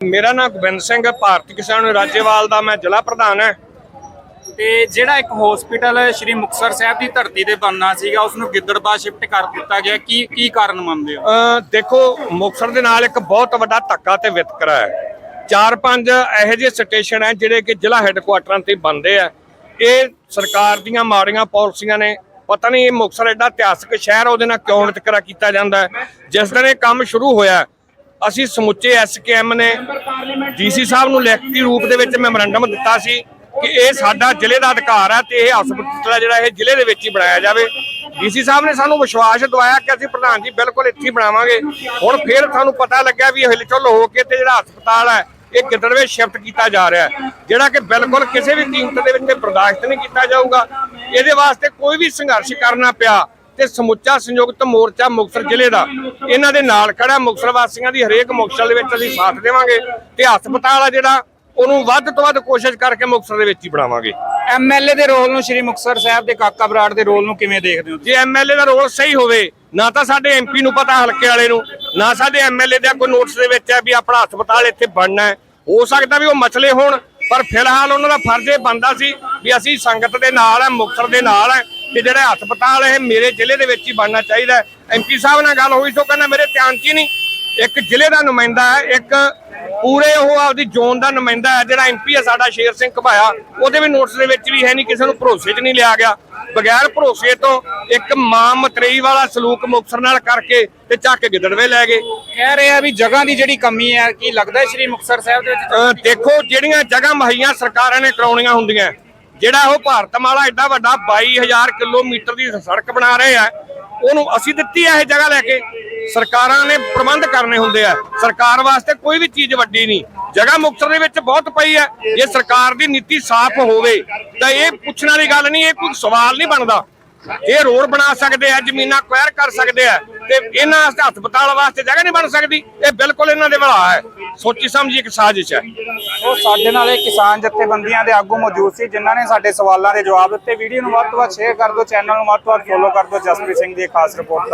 ਮੇਰਾ ਨਾਮ ਗੋਬਿੰਦ ਸਿੰਘ ਭਾਰਤੀ ਕਿਸਾਨ ਰਾਜੇਵਾਲ ਦਾ ਮੈਂ ਜ਼ਿਲ੍ਹਾ ਪ੍ਰਧਾਨ ਹਾਂ। ਤੇ ਜਿਹੜਾ ਇੱਕ ਹਸਪੀਟਲ ਸ਼੍ਰੀ ਮੁਕਤਸਰ ਸਾਹਿਬ ਦੀ ਧਰਤੀ ਤੇ ਬਣਨਾ ਸੀਗਾ ਉਸ ਨੂੰ ਗਿੱਦੜਬਾ ਸ਼ਿਫਟ ਕਰ ਦਿੱਤਾ ਗਿਆ। ਕੀ ਕੀ ਕਾਰਨ ਮੰਨਦੇ ਹੋ? ਦੇਖੋ ਮੁਕਤਸਰ ਦੇ ਨਾਲ ਇੱਕ ਬਹੁਤ ਵੱਡਾ ਧੱਕਾ ਤੇ ਵਿਤਕਰਾ ਹੈ। ਚਾਰ ਪੰਜ ਇਹੋ ਜਿਹੇ ਸਟੇਸ਼ਨ ਹੈ ਜਿਹੜੇ ਕਿ ਜ਼ਿਲ੍ਹਾ ਹੈੱਡਕੁਆਟਰਾਂ ਤੇ ਬਣਦੇ ਆ। ਇਹ ਸਰਕਾਰ ਦੀਆਂ ਮਾੜੀਆਂ ਪਾਲਿਸੀਆਂ ਨੇ। ਪਤਾ ਨਹੀਂ ਇਹ ਮੁਕਤਸਰ ਐਡਾ ਇਤਿਹਾਸਕ ਸ਼ਹਿਰ ਉਹਦੇ ਨਾਲ ਕਿਉਂ ਵਿਤਕਰਾ ਕੀਤਾ ਜਾਂਦਾ ਹੈ। ਜਿਸ ਦਿਨ ਇਹ ਕੰਮ ਸ਼ੁਰੂ ਹੋਇਆ ਅਸੀਂ ਸਮੁੱਚੇ ਐਸਕੇਐਮ ਨੇ ਡੀਸੀ ਸਾਹਿਬ ਨੂੰ ਲਿਖਤੀ ਰੂਪ ਦੇ ਵਿੱਚ ਮੈਮੋਰੰਡਮ ਦਿੱਤਾ ਸੀ ਕਿ ਇਹ ਸਾਡਾ ਜ਼ਿਲ੍ਹੇ ਦਾ ਅਧਿਕਾਰ ਹੈ ਤੇ ਇਹ ਹਸਪਤਾਲ ਜਿਹੜਾ ਇਹ ਜ਼ਿਲ੍ਹੇ ਦੇ ਵਿੱਚ ਹੀ ਬਣਾਇਆ ਜਾਵੇ। ਡੀਸੀ ਸਾਹਿਬ ਨੇ ਸਾਨੂੰ ਵਿਸ਼ਵਾਸ ਦਿਵਾਇਆ ਕਿ ਅਸੀਂ ਪ੍ਰਧਾਨ ਜੀ ਬਿਲਕੁਲ ਇੱਥੇ ਹੀ ਬਣਾਵਾਂਗੇ। ਹੁਣ ਫਿਰ ਸਾਨੂੰ ਪਤਾ ਲੱਗਿਆ ਵੀ ਹਿਲਚੁਲ ਹੋ ਕੇ ਤੇ ਜਿਹੜਾ ਹਸਪਤਾਲ ਹੈ, ਇਹ ਗਿੱਦੜਵੇ ਸ਼ਿਫਟ ਕੀਤਾ ਜਾ ਰਿਹਾ ਹੈ। ਜਿਹੜਾ ਕਿ ਬਿਲਕੁਲ ਕਿਸੇ ਵੀ ਕੀਮਤ ਦੇ ਵਿੱਚ ਬਰਦਾਸ਼ਤ ਨਹੀਂ ਕੀਤਾ ਜਾਊਗਾ। ਇਹਦੇ ਵਾਸਤੇ ਕੋਈ ਵੀ ਸੰਘਰਸ਼ ਕਰਨਾ ਪਿਆ ਤੇ ਸਮੁੱਚਾ ਸੰਯੁਕਤ ਮੋਰਚਾ ਮੁਕਤਸਰ ਜ਼ਿਲ੍ਹੇ ਦਾ। ਇਹਨਾਂ ਦੇ ਨਾਲ ਖੜਾ ਮੁਕਤਸਰ ਵਾਸੀਆਂ ਦੀ ਹਰੇਕ ਮੁਕਤਸਰ ਦੇ ਵਿੱਚ ਅਸੀਂ ਸਾਥ ਦੇਵਾਂਗੇ ਤੇ ਹਸਪਤਾਲ ਆ ਜਿਹੜਾ ਉਹਨੂੰ ਵੱਧ ਤੋਂ ਵੱਧ ਕੋਸ਼ਿਸ਼ ਕਰਕੇ ਮੁਕਤਸਰ ਦੇ ਵਿੱਚ ਹੀ ਬਣਾਵਾਂਗੇ। ਐਮਐਲਏ ਦੇ ਰੋਲ ਨੂੰ ਸ਼੍ਰੀ ਮੁਕਤਸਰ ਸਾਹਿਬ ਦੇ ਕਾਕਾ ਬਰਾੜ ਦੇ ਰੋਲ ਨੂੰ ਕਿਵੇਂ ਦੇਖਦੇ ਹੋ ਜੇ ਐਮਐਲਏ ਦਾ ਰੋਲ ਸਹੀ ਹੋਵੇ ਨਾ ਤਾਂ ਸਾਡੇ ਐਮਪੀ ਨੂੰ ਪਤਾ ਹਲਕੇ ਵਾਲੇ ਨੂੰ ਨਾ ਸਾਡੇ ਐਮਐਲਏ ਦਾ ਕੋਈ ਨੋਟਿਸ ਦੇ ਵਿੱਚ ਹੈ ਵੀ ਆਪਣਾ ਹਸਪਤਾਲ ਇੱਥੇ ਬਣਨਾ ਹੈ। ਹੋ ਸਕਦਾ ਵੀ ਉਹ ਮਸਲੇ ਹੋਣ ਪਰ ਫਿਲਹਾਲ ਉਹਨਾਂ ਦਾ ਫਰਜ਼ ਇਹ ਬਣਦਾ ਸੀ ਵੀ ਅਸੀਂ ਸੰਗਤ ਦੇ ਨਾਲ ਹੈ ਮੁਕਤਸਰ ਦੇ ਨਾਲ ਹੈ। ਕਿ ਜਿਹੜਾ ਹਸਪਤਾਲ ਇਹ ਮੇਰੇ ਜ਼ਿਲ੍ਹੇ ਦੇ ਵਿੱਚ ਹੀ ਬਣਨਾ ਚਾਹੀਦਾ ਐਮਪੀ ਸਾਹਿਬ ਨਾਲ ਗੱਲ ਹੋਈ ਸੋ ਕਹਿੰਦਾ ਮੇਰੇ ਧਿਆਨ 'ਚ ਹੀ ਨਹੀਂ। ਇੱਕ ਜ਼ਿਲ੍ਹੇ ਦਾ ਨੁਮਾਇੰਦਾ ਹੈ ਇੱਕ ਪੂਰੇ ਉਹ ਆਪਦੀ ਜ਼ੋਨ ਦਾ ਨੁਮਾਇੰਦਾ ਹੈ ਜਿਹੜਾ ਐਮਪੀ ਹੈ ਸਾਡਾ ਸ਼ੇਰ ਸਿੰਘ ਘਬਾਇਆ। ਉਹਦੇ ਵੀ ਨੋਟਿਸ ਦੇ ਵਿੱਚ ਵੀ ਹੈ ਨਹੀਂ ਕਿਸੇ ਨੂੰ ਭਰੋਸੇ 'ਚ ਨਹੀਂ ਲਿਆ ਗਿਆ। ਬਗੈਰ ਭਰੋਸੇ ਤੋਂ ਇੱਕ ਮਾਂ ਮਤਰੇਈ ਵਾਲਾ ਸਲੂਕ ਮੁਕਤਸਰ ਨਾਲ ਕਰਕੇ ਤੇ ਚੱਕ ਕੇ ਗਿੱਦੜਵੇ ਲੈ ਗਏ। ਕਹਿ ਰਹੇ ਆ ਵੀ ਜਗ੍ਹਾ ਦੀ ਜਿਹੜੀ ਕਮੀ ਹੈ ਕੀ ਲੱਗਦਾ ਸ਼੍ਰੀ ਮੁਕਤਸਰ ਸਾਹਿਬ ਦੇ ਵਿੱਚ? ਦੇਖੋ ਜਿਹੜੀਆਂ ਜਗ੍ਹਾ ਮੁਹੱਈਆ ਸਰਕਾਰਾਂ ਨੇ ਕਰਾਉਣੀਆਂ ਹੁੰਦੀਆਂ ਜਿਹੜਾ ਉਹ ਭਾਰਤਮਾਲਾ ਐਡਾ ਵੱਡਾ 22000 ਕਿਲੋਮੀਟਰ ਦੀ ਸੜਕ ਬਣਾ ਰਹੇ ਆ, ਉਹਨੂੰ ਅਸੀਂ ਦਿੱਤੀ ਆ ਇਹ ਜਗ੍ਹਾ ਲੈ ਕੇ। ਸਰਕਾਰਾਂ ਨੇ ਪ੍ਰਬੰਧ ਕਰਨੇ ਹੁੰਦੇ ਆ। ਸਰਕਾਰ ਵਾਸਤੇ ਕੋਈ ਵੀ ਚੀਜ਼ ਵੱਡੀ ਨਹੀਂ। ਜਗ੍ਹਾ ਮੁਕਤਸਰ ਦੇ ਵਿੱਚ ਬਹੁਤ ਪਈ ਹੈ ਜੇ ਸਰਕਾਰ ਦੀ ਨੀਤੀ ਸਾਫ਼ ਹੋਵੇ, ਤਾਂ ਇਹ ਪੁੱਛਣ ਵਾਲੀ ਗੱਲ ਨਹੀਂ, ਇਹ ਕੋਈ ਸਵਾਲ ਨਹੀਂ ਬਣਦਾ। ਇਹ ਰੋਡ ਬਣਾ ਸਕਦੇ ਆ, ਜ਼ਮੀਨਾਂ ਕੁਐਰ ਕਰ ਸਕਦੇ ਆ ਤੇ ਇਹਨਾਂ ਵਾਸਤੇ ਹਸਪਤਾਲ ਵਾਸਤੇ ਜਗ੍ਹਾ ਨਹੀਂ ਬਣ ਸਕਦੀ। ਇਹ ਬਿਲਕੁਲ ਇਹਨਾਂ ਦੇ ਭਲਾ ਹੈ। ਸੋਚੀ ਸਮਝੀ ਇੱਕ ਸਾਜ਼ਿਸ਼ ਹੈ। ਉਹ ਸਾਡੇ ਨਾਲ ਇਹ ਕਿਸਾਨ ਜਥੇਬੰਦੀਆਂ ਦੇ ਆਗੂ ਮੌਜੂਦ ਸੀ, ਜਿਨ੍ਹਾਂ ਨੇ ਸਾਡੇ ਸਵਾਲਾਂ ਦੇ ਜਵਾਬ ਦਿੱਤੇ। ਵੀਡੀਓ ਨੂੰ ਵੱਧ ਤੋਂ ਵੱਧ ਸ਼ੇਅਰ ਕਰ ਦਿਓ ਚੈਨਲ ਨੂੰ ਵੱਧ ਤੋਂ ਵੱਧ ਫੋਲੋ ਕਰ ਦਿਓ। ਜਸਪ੍ਰੀਤ ਸਿੰਘ ਦੀ ਇਹ ਖਾਸ ਰਿਪੋਰਟ